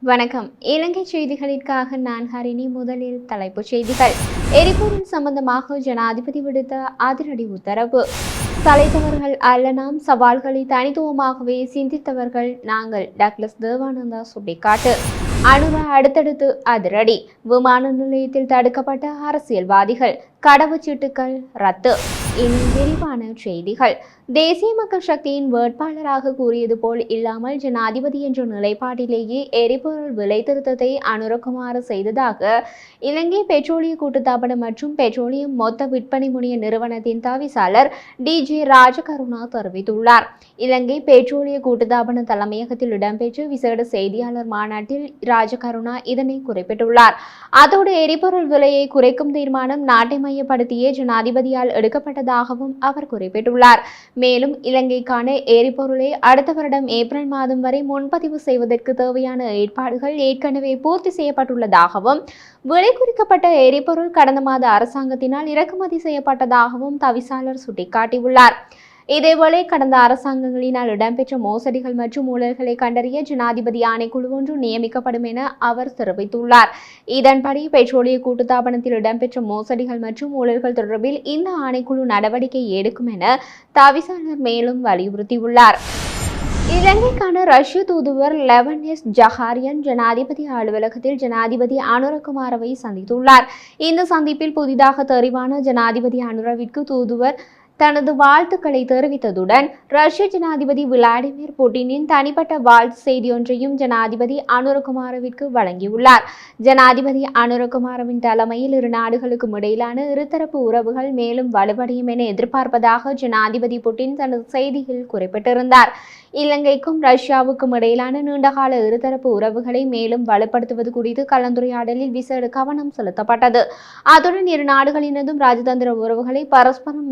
வணக்கம். இலங்கை செய்திகளிற்காக நான் ஹரிணி. முதலில் தலைப்புச் செய்திகள். எரிபொருள் சம்பந்தமாக ஜனாதிபதி விடுத்த அதிரடி உத்தரவு. தலைத்தவர்கள் அல்ல நாம். சவால்களை தனித்துவமாகவே சிந்தித்தவர்கள் நாங்கள். டக்ளஸ் தேவானந்தா சுட்டிக்காட்டு. அணுவ அடுத்தடுத்து அதிரடி. விமான நிலையத்தில் தடுக்கப்பட்ட அரசியல்வாதிகள். கடவுச்சீட்டுகள் ரத்து. இனி விரிவான செய்திகள். தேசிய மக்கள் சக்தியின் வேட்பாளராக கூறியது போல் இல்லாமல் ஜனாதிபதி என்ற நிலைப்பாட்டிலேயே எரிபொருள் விலை திருத்தத்தை அனுரக்குமாறு செய்ததாக இலங்கை பெட்ரோலிய கூட்டுத்தாபனம் மற்றும் பெட்ரோலியம் மொத்த விற்பனை முனைய நிறுவனத்தின் தவிசாளர் டி. ஜே. ராஜகருணா தெரிவித்துள்ளார். இலங்கை பெட்ரோலிய கூட்டுத்தாபன தலைமையகத்தில் இடம்பெற்ற விசேட செய்தியாளர் மாநாட்டில் ராஜகருணா இதனை குறிப்பிட்டுள்ளார். அதோடு எரிபொருள் விலையை குறைக்கும் தீர்மானம் நாட்டை மையப்படுத்திய ஜனாதிபதியால் எடுக்கப்பட்டதாகவும் அவர் குறிப்பிட்டுள்ளார். மேலும் இலங்கைக்கான எரிபொருளை அடுத்த வருடம் ஏப்ரல் மாதம் வரை முன்பதிவு செய்வதற்கு தேவையான ஏற்பாடுகள் ஏற்கனவே பூர்த்தி செய்யப்பட்டுள்ளதாகவும் விலை குறிக்கப்பட்ட எரிபொருள் கடந்த மாத அரசாங்கத்தினால் இறக்குமதி செய்யப்பட்டதாகவும் தவிசாளர் சுட்டிக்காட்டியுள்ளார். இதேவேளை கடந்த அரசாங்கங்களினால் இடம்பெற்ற மோசடிகள் மற்றும் ஊழல்களை கண்டறிய ஜனாதிபதி ஆணைக்குழு ஒன்று நியமிக்கப்படும் என அவர் தெரிவித்துள்ளார். இதன்படி பெட்ரோலிய கூட்டுத்தாபனத்தில் இடம்பெற்ற மோசடிகள் மற்றும் ஊழல்கள் தொடர்பில் இந்த ஆணைக்குழு நடவடிக்கை எடுக்கும் என தவிசாளர் மேலும் வலியுறுத்தியுள்ளார். இலங்கைக்கான ரஷ்ய தூதுவர் லெவன் எஸ் ஜஹாரியன் ஜனாதிபதி அலுவலகத்தில் ஜனாதிபதி அனுரகுமாரவை சந்தித்துள்ளார். இந்த சந்திப்பில் புதிதாக தெரிவான ஜனாதிபதி அனுரவிற்கு தூதுவர் தனது வாழ்த்துக்களை தெரிவித்ததுடன் ரஷ்ய ஜனாதிபதி விளாடிமிர் புட்டினின் தனிப்பட்ட வாழ்த்து செய்தியொன்றையும் ஜனாதிபதி அனுரகுமாரவிற்கு வழங்கியுள்ளார். ஜனாதிபதி அனுரகுமாரவின் தலைமையில் இரு நாடுகளுக்கும் இடையிலான இருதரப்பு உறவுகள் மேலும் வலுவடையும் என எதிர்பார்ப்பதாக ஜனாதிபதி புட்டின் தனது செய்தியில் குறிப்பிட்டிருந்தார். இலங்கைக்கும் ரஷ்யாவுக்கும் இடையிலான நீண்டகால இருதரப்பு உறவுகளை மேலும் வலுப்படுத்துவது குறித்து கலந்துரையாடலில் விசேட கவனம் செலுத்தப்பட்டது. அத்துடன் இரு நாடுகளினதும் ராஜதந்திர உறவுகளை பரஸ்பரம்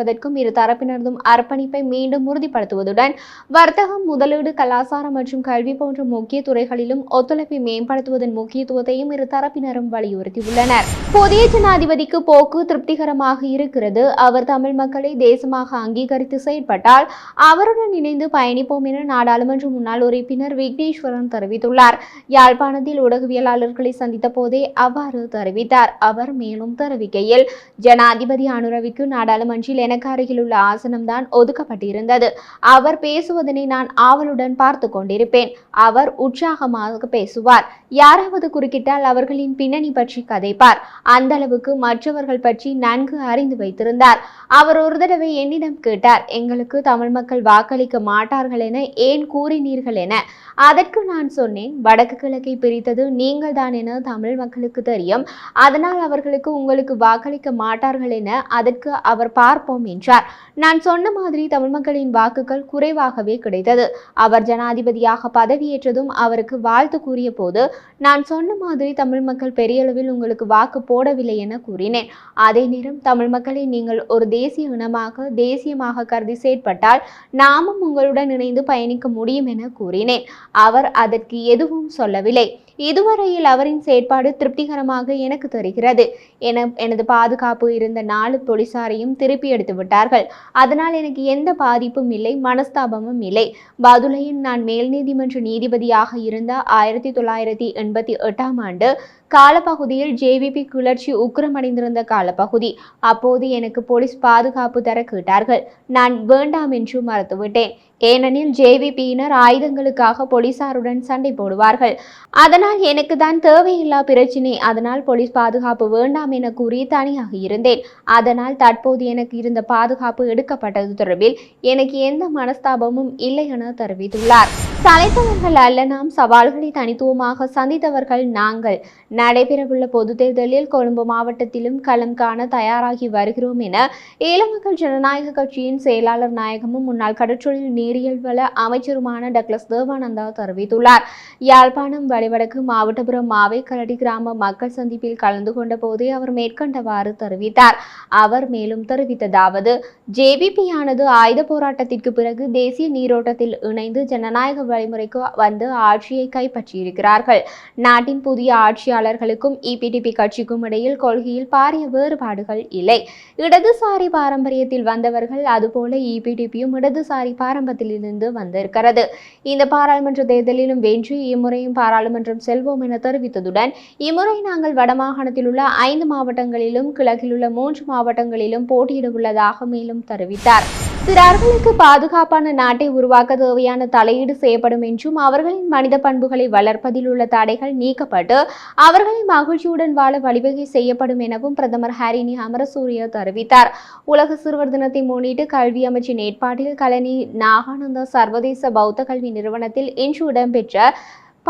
மேம்படுத்துவதற்கும் இரு தரப்பினரதும் அர்ப்பணிப்பை மீண்டும் உறுதிப்படுத்துவதுடன் வர்த்தகம் முதலீடு கலாச்சாரம் மற்றும் கல்வி போன்ற முக்கிய துறைகளிலும் ஒத்துழைப்பை மேம்படுத்துவதன் முக்கியத்துவத்தையும் இரு தரப்பினரும் வலியுறுத்தியுள்ளனர். புதிய ஜனாதிபதிக்கு போக்கு திருப்திகரமாக இருக்கிறது. அவர் தமிழ் மக்களை தேசமாக அங்கீகரித்து செயல்பட்டால் அவருடன் இணைந்து பயணிப்போம் என நாடாளுமன்ற முன்னாள் உறுப்பினர் விக்னேஸ்வரன் தெரிவித்துள்ளார். யாழ்ப்பாணத்தில் ஊடகவியலாளர்களை சந்தித்த போதே அவ்வாறு தெரிவித்தார். அவர் மேலும் தெரிவிக்கையில் ஜனாதிபதி அனுரவிக்கு நாடாளுமன்றில் எனக்கு அருகிலுள்ள ஆசனம்தான் ஒதுக்கப்பட்டிருந்தது. அவர் பேசுவதனை நான் ஆவலுடன் பார்த்து கொண்டிருப்பேன். அவர் உற்சாகமாக பேசுவார். யாராவது குறுக்கிட்டால் அவர்களின் பின்னணி பற்றி கதைப்பார். அந்த அளவுக்கு மற்றவர்கள் பற்றி நன்கு அறிந்து வைத்திருந்தார். அவர் ஒரு தடவை என்னிடம் கேட்டார் எங்களுக்கு தமிழ் மக்கள் வாக்களிக்க மாட்டார்கள் என ஏன் கூறினீர்கள் என? அதற்கு நான் சொன்னேன் வடக்கு கிழக்கை பிரித்தது நீங்கள் தான் என தமிழ் மக்களுக்கு தெரியும். அதனால் அவர்களுக்கு உங்களுக்கு வாக்களிக்க மாட்டார்கள் என அதற்கு அவர் பார்ப்போம் என்றார். நான் சொன்ன மாதிரி தமிழ் மக்களின் வாக்குகள் குறைவாகவே கிடைத்தது. அவர் ஜனாதிபதியாக பதவியேற்றதும் அவருக்கு வாழ்த்து கூறிய போது நான் சொன்ன மாதிரி தமிழ் மக்கள் பெரியளவில் உங்களுக்கு வாக்கு போடவில்லை என கூறினேன். அதே நேரம் தமிழ் மக்களை நீங்கள் ஒரு தேசிய இனமாக தேசியமாக கருதி செயற்பட்டால் நாமும் உங்களுடன் இணைந்து பயணிக்க முடியும் என கூறினேன். அவர் அதற்கு எதுவும் சொல்லவில்லை. இதுவரையில் அவரின் செயற்பாடு திருப்திகரமாக எனக்கு தெரிகிறது. என எனது பாதுகாப்பு இருந்த நாலு போலீசாரையும் திருப்பி எடுத்து விட்டார்கள். அதனால் எனக்கு எந்த பாதிப்பும் இல்லை மனஸ்தாபமும் இல்லை. பதுளையின் நான் மேல் நீதிமன்ற நீதிபதியாக இருந்த ஆயிரத்தி தொள்ளாயிரத்தி எண்பத்தி எட்டாம் ஆண்டு காலப்பகுதியில் ஜேவிபி கிளர்ச்சி உக்கிரமடைந்திருந்த காலப்பகுதி. அப்போது எனக்கு போலீஸ் பாதுகாப்பு தர கேட்டார்கள். நான் வேண்டாம் என்று மறுத்துவிட்டேன். ஏனெனில் ஜேவிபியினர் ஆயுதங்களுக்காக போலீசாருடன் சண்டை போடுவார்கள். அதனால் எனக்கு தான் தேவையில்லா பிரச்சினை. அதனால் போலீஸ் பாதுகாப்பு வேண்டாம் என கூறி தனியாக இருந்தேன். அதனால் தற்போது எனக்கு இருந்த பாதுகாப்பு எடுக்கப்பட்டது தொடர்பில் எனக்கு எந்த மனஸ்தாபமும் இல்லை என தெரிவித்துள்ளார். தலைத்தவர்கள் அல்ல நாம் சவால்களை தனித்துவமாக சந்தித்தவர்கள் நாங்கள். நடைபெறவுள்ள பொது தேர்தலில் கொழும்பு மாவட்டத்திலும் களம் காண தயாராகி வருகிறோம் என ஈழமக்கள் ஜனநாயக கட்சியின் செயலாளர் நாயகமும் முன்னாள் கடற்றொழில் நீரியல் வள அமைச்சருமான டக்ளஸ் தேவானந்தா தெரிவித்துள்ளார். யாழ்ப்பாணம் வலிவடக்கு மாவட்டபுரம் மாவை கரடி கிராம மக்கள் சந்திப்பில் கலந்து கொண்ட போதே அவர் மேற்கண்டவாறு தெரிவித்தார். அவர் மேலும் தெரிவித்ததாவது ஜேபிபியானது ஆயுத போராட்டத்திற்கு பிறகு தேசிய நீரோட்டத்தில் இணைந்து ஜனநாயக வழிமுறைக்கு வந்து ஆட்சியை கைப்பற்றியிருக்கிறார்கள். நாட்டின் புதிய ஆட்சியாளர்களுக்கும் இபிடிபி கட்சிக்கும் இடையில் கொள்கையில் பாரிய வேறுபாடுகள் இல்லை. இடதுசாரி பாரம்பரியத்தில் வந்தவர்கள் அதுபோல இபிடிபியும் இடதுசாரி பாரம்பரியத்திலிருந்து வந்திருக்கிறது. இந்த பாராளுமன்ற தேர்தலிலும் வென்று இம்முறையும் பாராளுமன்றம் செல்வோம் என தெரிவித்ததுடன் இம்முறை நாங்கள் வடமாகாணத்தில் உள்ள ஐந்து மாவட்டங்களிலும் கிழக்கில் உள்ள மூன்று மாவட்டங்களிலும் போட்டியிட உள்ளதாக மேலும் தெரிவித்தார். சிறார்களுக்கு பாதுகாப்பான நாட்டை உருவாக்க தேவையான தலையீடு செய்யப்படும் என்றும் அவர்களின் மனித பண்புகளை வளர்ப்பதில் உள்ள தடைகள் நீக்கப்பட்டு அவர்களை மகிழ்ச்சியுடன் வாழ வழிவகை செய்யப்படும் எனவும் பிரதமர் ஹாரினி அமரசூரிய தெரிவித்தார். உலக சிறுவர் தினத்தை முன்னிட்டு கல்வி அமைச்சின் ஏற்பாட்டில் கலனி நாகானந்தா சர்வதேச பௌத்த கல்வி நிறுவனத்தில் இன்று இடம்பெற்ற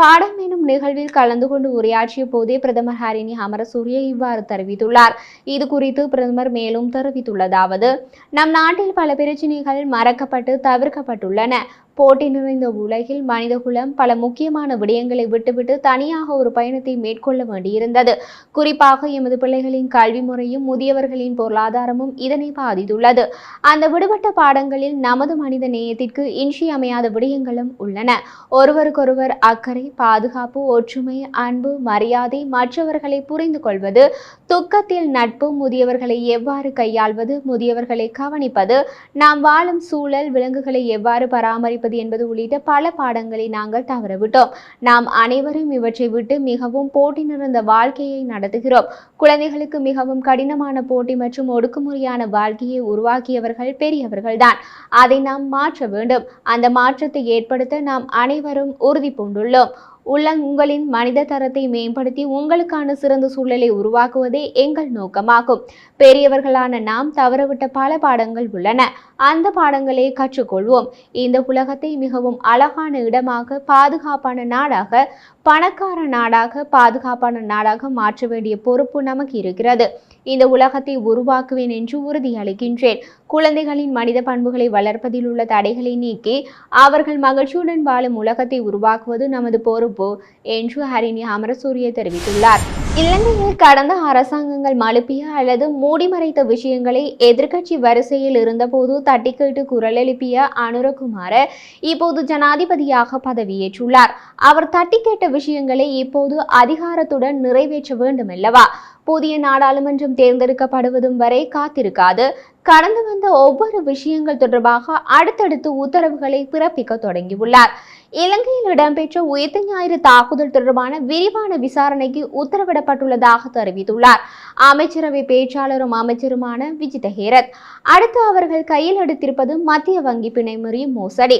பாடம் எனும் நிகழ்வில் கலந்து கொண்டு உரையாற்றிய போதே பிரதமர் ஹரிணி அமரசூரிய இவ்வாறு தெரிவித்துள்ளார். இது குறித்து பிரதமர் மேலும் தெரிவித்துள்ளதாவது நம் நாட்டில் பல பிரச்சனைகள் மறக்கப்பட்டு தவிர்க்கப்பட்டுள்ளன. போட்டி நிறைந்த உலகில் மனிதகுலம் பல முக்கியமான விடயங்களை விட்டுவிட்டு தனியாக ஒரு பயணத்தை மேற்கொள்ள வேண்டியிருந்தது. குறிப்பாக எமது பிள்ளைகளின் கல்வி முறையும் முதியவர்களின் பொருளாதாரமும் இதனை பாதித்துள்ளது. அந்த விடுபட்ட பாடங்களில் நமது மனித நேயத்திற்கு இன்றியமையாத விடயங்களும் உள்ளன. ஒருவருக்கொருவர் அக்கறை பாதுகாப்பு ஒற்றுமை அன்பு மரியாதை மற்றவர்களை புரிந்து கொள்வது துக்கத்தில் நட்பு முதியவர்களை எவ்வாறு கையாள்வது முதியவர்களை கவனிப்பது நாம் வாழும் சூழல் விலங்குகளை எவ்வாறு பராமரிப்பது என்பது உள்ளிட்ட பல பாடங்களை நாங்கள் தவறவிட்டோம். நாம் அனைவரும் இவற்றை விட்டு மிகவும் போட்டி நிறைந்த வாழ்க்கையை நடத்துகிறோம். குழந்தைகளுக்கு மிகவும் கடினமான போட்டி மற்றும் ஒடுக்குமுறையான வாழ்க்கையை உருவாக்கியவர்கள் பெரியவர்கள்தான். அதை நாம் மாற்ற வேண்டும். அந்த மாற்றத்தை ஏற்படுத்த நாம் அனைவரும் உறுதி பூண்டுள்ளோம். உள்ள உங்களின் மனித தரத்தை மேம்படுத்தி உங்களுக்கான சிறந்த சூழலை உருவாக்குவதே எங்கள் நோக்கமாகும். பெரியவர்களான நாம் தவறவிட்ட பல பாடங்கள் உள்ளன. அந்த பாடங்களை கற்றுக்கொள்வோம். இந்த உலகத்தை மிகவும் அழகான இடமாக பாதுகாப்பான நாடாக பணக்கார நாடாக பாதுகாப்பான நாடாக மாற்ற வேண்டிய பொறுப்பு நமக்கு இருக்கிறது. இந்த உலகத்தை உருவாக்குவேன் என்று உறுதியளிக்கின்றேன். குழந்தைகளின் மனித பண்புகளை வளர்ப்பதில் உள்ள தடைகளை நீக்கி அவர்கள் மகிழ்ச்சியுடன் வாழும் உலகத்தை உருவாக்குவது நமது பொறுப்பு என்று ஹரிணி அமரசூரிய தெரிவித்துள்ளார். இலங்கையில் கடந்த அரசாங்கங்கள் மழுப்பிய அல்லது மூடி மறைத்த விஷயங்களை எதிர்க்கட்சி வரிசையில் இருந்தபோது தட்டிக்கேட்டு குரல் எழுப்பிய அனுரகுமார இப்போது ஜனாதிபதியாக பதவியேற்றுள்ளார். அவர் தட்டிக்கேட்ட விஷயங்களை இப்போது அதிகாரத்துடன் நிறைவேற்ற வேண்டுமல்லவா? புதிய நாடாளுமன்றம் தேர்ந்தெடுக்கப்படுவதும் வரை காத்திருக்காது. கடந்து வந்த ஒவ்வொரு விஷயங்கள் தொடர்பாக அடுத்தடுத்து உத்தரவுகளை பிறப்பிக்க தொடங்கியுள்ளார். இலங்கையில் இடம்பெற்ற உயிர்த்த ஞாயிறு தாக்குதல் தொடர்பான விரிவான விசாரணைக்கு உத்தரவிடப்பட்டுள்ளதாக தெரிவித்துள்ளார். அமைச்சரவை பேச்சாளரும் அமைச்சருமான விஜித ஹேரத். அடுத்து அவர்கள் கையில் எடுத்திருப்பது மத்திய வங்கி பிணைமுறையும் மோசடி.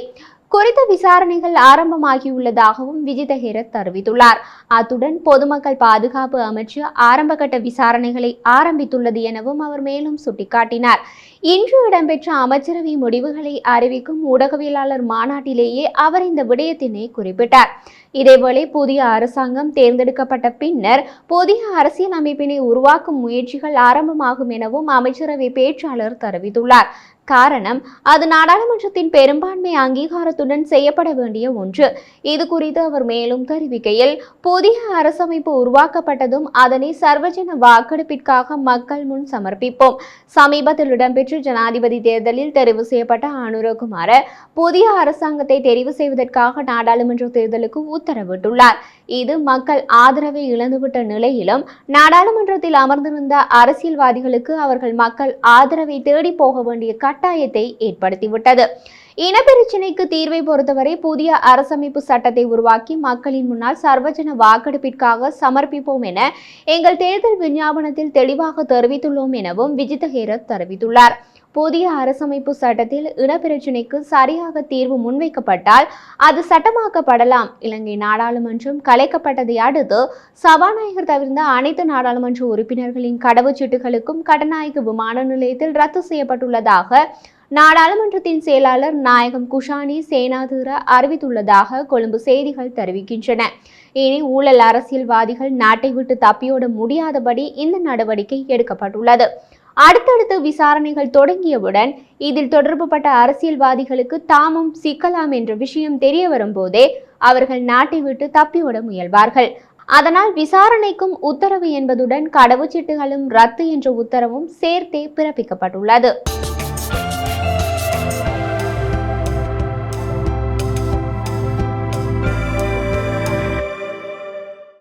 குறித்த விசாரணைகள் ஆரம்பமாகியுள்ளதாகவும் விஜித ஹேரத் தெரிவித்துள்ளார். அத்துடன் பொதுமக்கள் பாதுகாப்பு அமைச்சு ஆரம்பகட்ட விசாரணைகளை ஆரம்பித்துள்ளது எனவும் அவர் மேலும் சுட்டிக்காட்டினார். இன்று இடம்பெற்ற அமைச்சரவை முடிவுகளை அறிவிக்கும் ஊடகவியலாளர் மாநாட்டிலேயே அவர் இந்த விடயத்தினை குறிப்பிட்டார். இதேவேளை புதிய அரசாங்கம் தேர்ந்தெடுக்கப்பட்ட பின்னர் புதிய அரசியல் அமைப்பினை உருவாக்கும் முயற்சிகள் ஆரம்பமாகும் எனவும் அமைச்சரவை பேச்சாளர் தெரிவித்துள்ளார். காரணம் அது நாடாளுமன்றத்தின் பெரும்பான்மை அங்கீகாரத்துடன் செய்யப்பட வேண்டிய ஒன்று. இது குறித்து அவர் மேலும் தெரிவிக்கையில் புதிய அரசமைப்பு உருவாக்கப்பட்டதும் அதனை சர்வஜன வாக்கெடுப்பிற்காக மக்கள் முன் சமர்ப்பிப்போம். சமீபத்தில் இடம்பெற்ற ஜனாதிபதி தேர்தலில் தெரிவு செய்யப்பட்ட அனுரகுமார புதிய அரசாங்கத்தை தெரிவு செய்வதற்காக நாடாளுமன்ற தேர்தலுக்கு உத்தரவிட்டுள்ளார். இது மக்கள் ஆதரவை இழந்துவிட்ட நிலையிலும் நாடாளுமன்றத்தில் அமர்ந்திருந்த அரசியல்வாதிகளுக்கு அவர்கள் மக்கள் ஆதரவை தேடி போக வேண்டிய கட்டாயத்தை ஏற்படுத்திவிட்டது. இனப்பிரச்சினைக்கு தீர்வை பொறுத்தவரை புதிய அரசமைப்பு சட்டத்தை உருவாக்கி மக்களின் முன்னால் சர்வஜன வாக்கெடுப்பிற்காக சமர்ப்பிப்போம் என எங்கள் தேர்தல் விஞ்ஞாபனத்தில் தெளிவாக தெரிவித்துள்ளோம் எனவும் விஜித ஹேரத் தெரிவித்துள்ளார். புதிய அரசமைப்பு சட்டத்தில் இனப்பிரச்சினைக்கு சரியாக தீர்வு முன்வைக்கப்பட்டால் அது சட்டமாக்கப்படலாம். இலங்கை நாடாளுமன்றம் கலைக்கப்பட்டதை அடுத்து சபாநாயகர் தவிர்ந்த அனைத்து நாடாளுமன்ற உறுப்பினர்களின் கடவுச்சீட்டுகளுக்கும் கடநாயக விமான நிலையத்தில் ரத்து செய்யப்பட்டுள்ளதாக நாடாளுமன்றத்தின் செயலாளர் நாயகம் குஷானி சேனாதீர அறிவித்துள்ளதாக கொழும்பு செய்திகள் தெரிவிக்கின்றன. இனி ஊழல் அரசியல்வாதிகள் நாட்டை விட்டு தப்பியோட முடியாதபடி இந்த நடவடிக்கை எடுக்கப்பட்டுள்ளது. அடுத்தடுத்து விசாரணைகள் தொடங்கியவுடன் இதில் தொடர்புபட்ட அரசியல்வாதிகளுக்கு தாமும் சிக்கலாம் என்ற விஷயம் தெரிய வரும்போதே அவர்கள் நாட்டை விட்டு தப்பியோட முயல்வார்கள். அதனால் விசாரணைக்கும் உத்தரவு என்பதுடன் கடவுச்சீட்டுகளும் ரத்து என்ற உத்தரவும் சேர்த்தே பிறப்பிக்கப்பட்டுள்ளது.